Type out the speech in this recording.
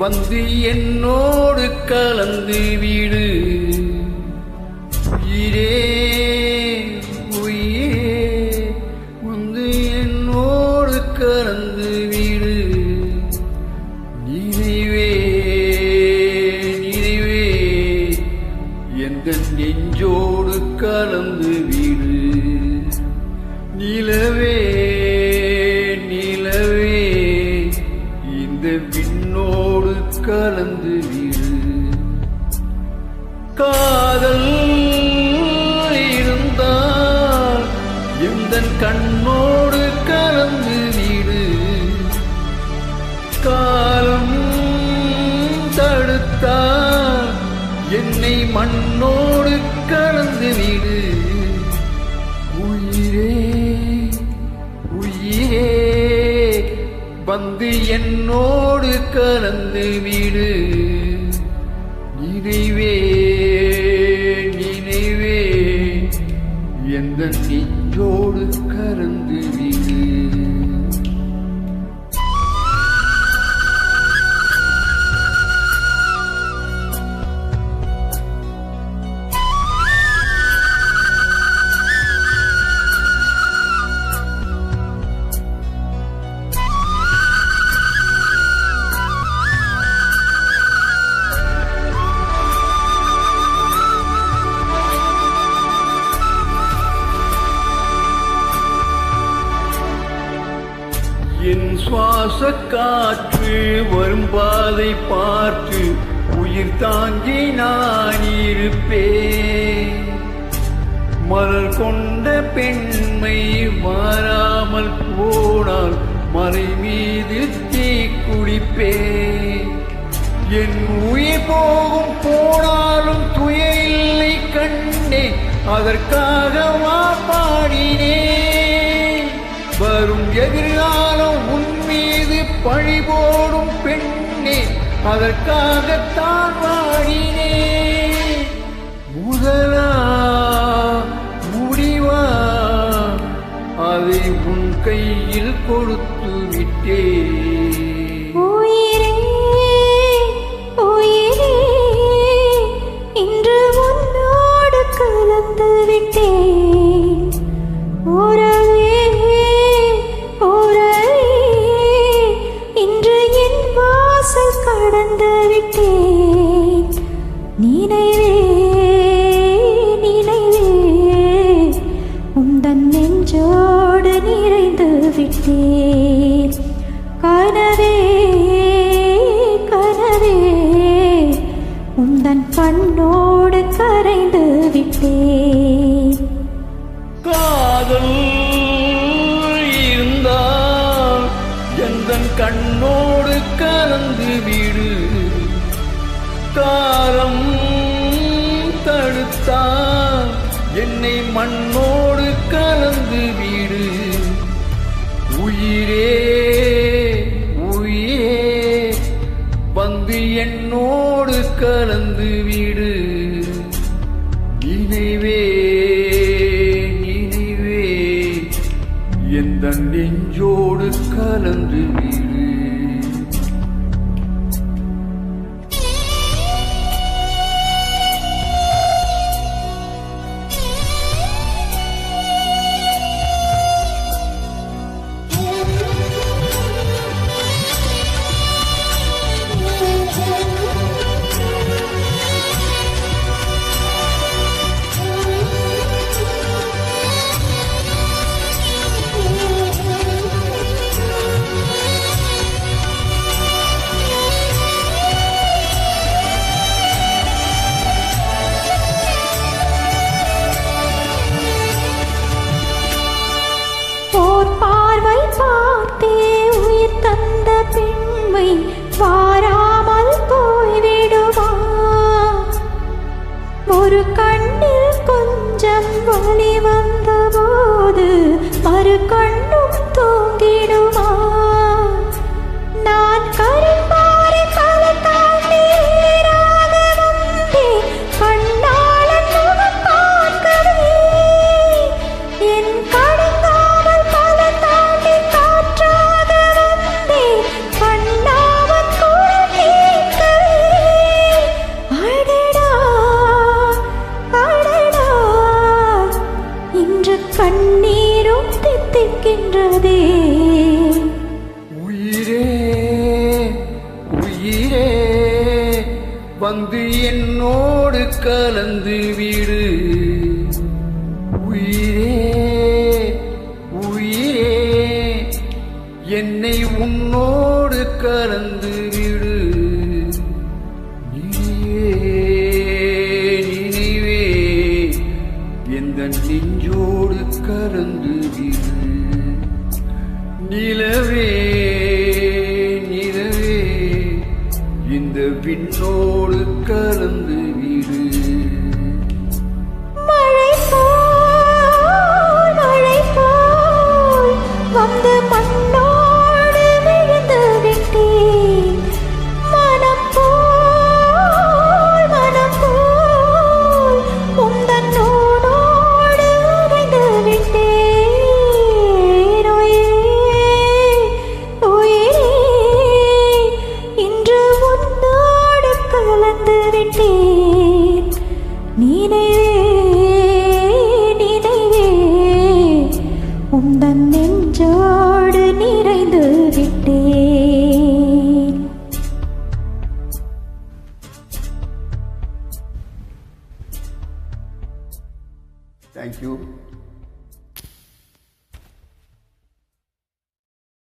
வந்து என்னோடு கலந்து வீ விண்ணோடு கலந்து விடு காதல் இருந்தால் இந்த கண்ணோடு கலந்து விடு. காலம் தடுத்தால் என்னை மண்ணோடு கலந்து விடு. உயிரே உயிரே. வந்து என்னோடு கலந்து வீடு. நினைவே நினைவே. எந்த நெஞ்சோடு கலந்து சுவாச காற்று வரும் பாதை பார்த்து உயிர் தாங்கி நான் இருப்பேன். மலர் கொண்ட பெண்மை மாறாமல் போனால் மலை மீது தீ குடிப்பேன். என் உயிர் போகும் போனாலும் துய இல்லை கண்ணே அதற்காக வா பாடினேன். வரும் எதிர்காலம் மீது பழி போடும் பெண்ணே அதற்காகத்தான் வாடினேன் முதலா முடிவா அதை உன் கையில் கொடுத்து விட்டே நிறைந்து கனவே கனவே உந்தன் கண்ணோடு கரைந்து விட்டேன். காதல் இருந்தால் எந்த கண்ணோடு கலந்து விடு. காலம் தடுத்தால் என்னை மண்ணோடு கலந்து விடு. உயிரே உயிரே வந்து என்னோடு கலந்து விடு. நினைவே நினைவே எந்த நெஞ்சோடு கலந்து விடு. கொண்ட கலந்து வீடு. உயிரே உயிரே என்னை உன்னோடு கலந்து வீடு. நினைவே எந்த நெஞ்சோடு கலந்து வீடு. நிலவே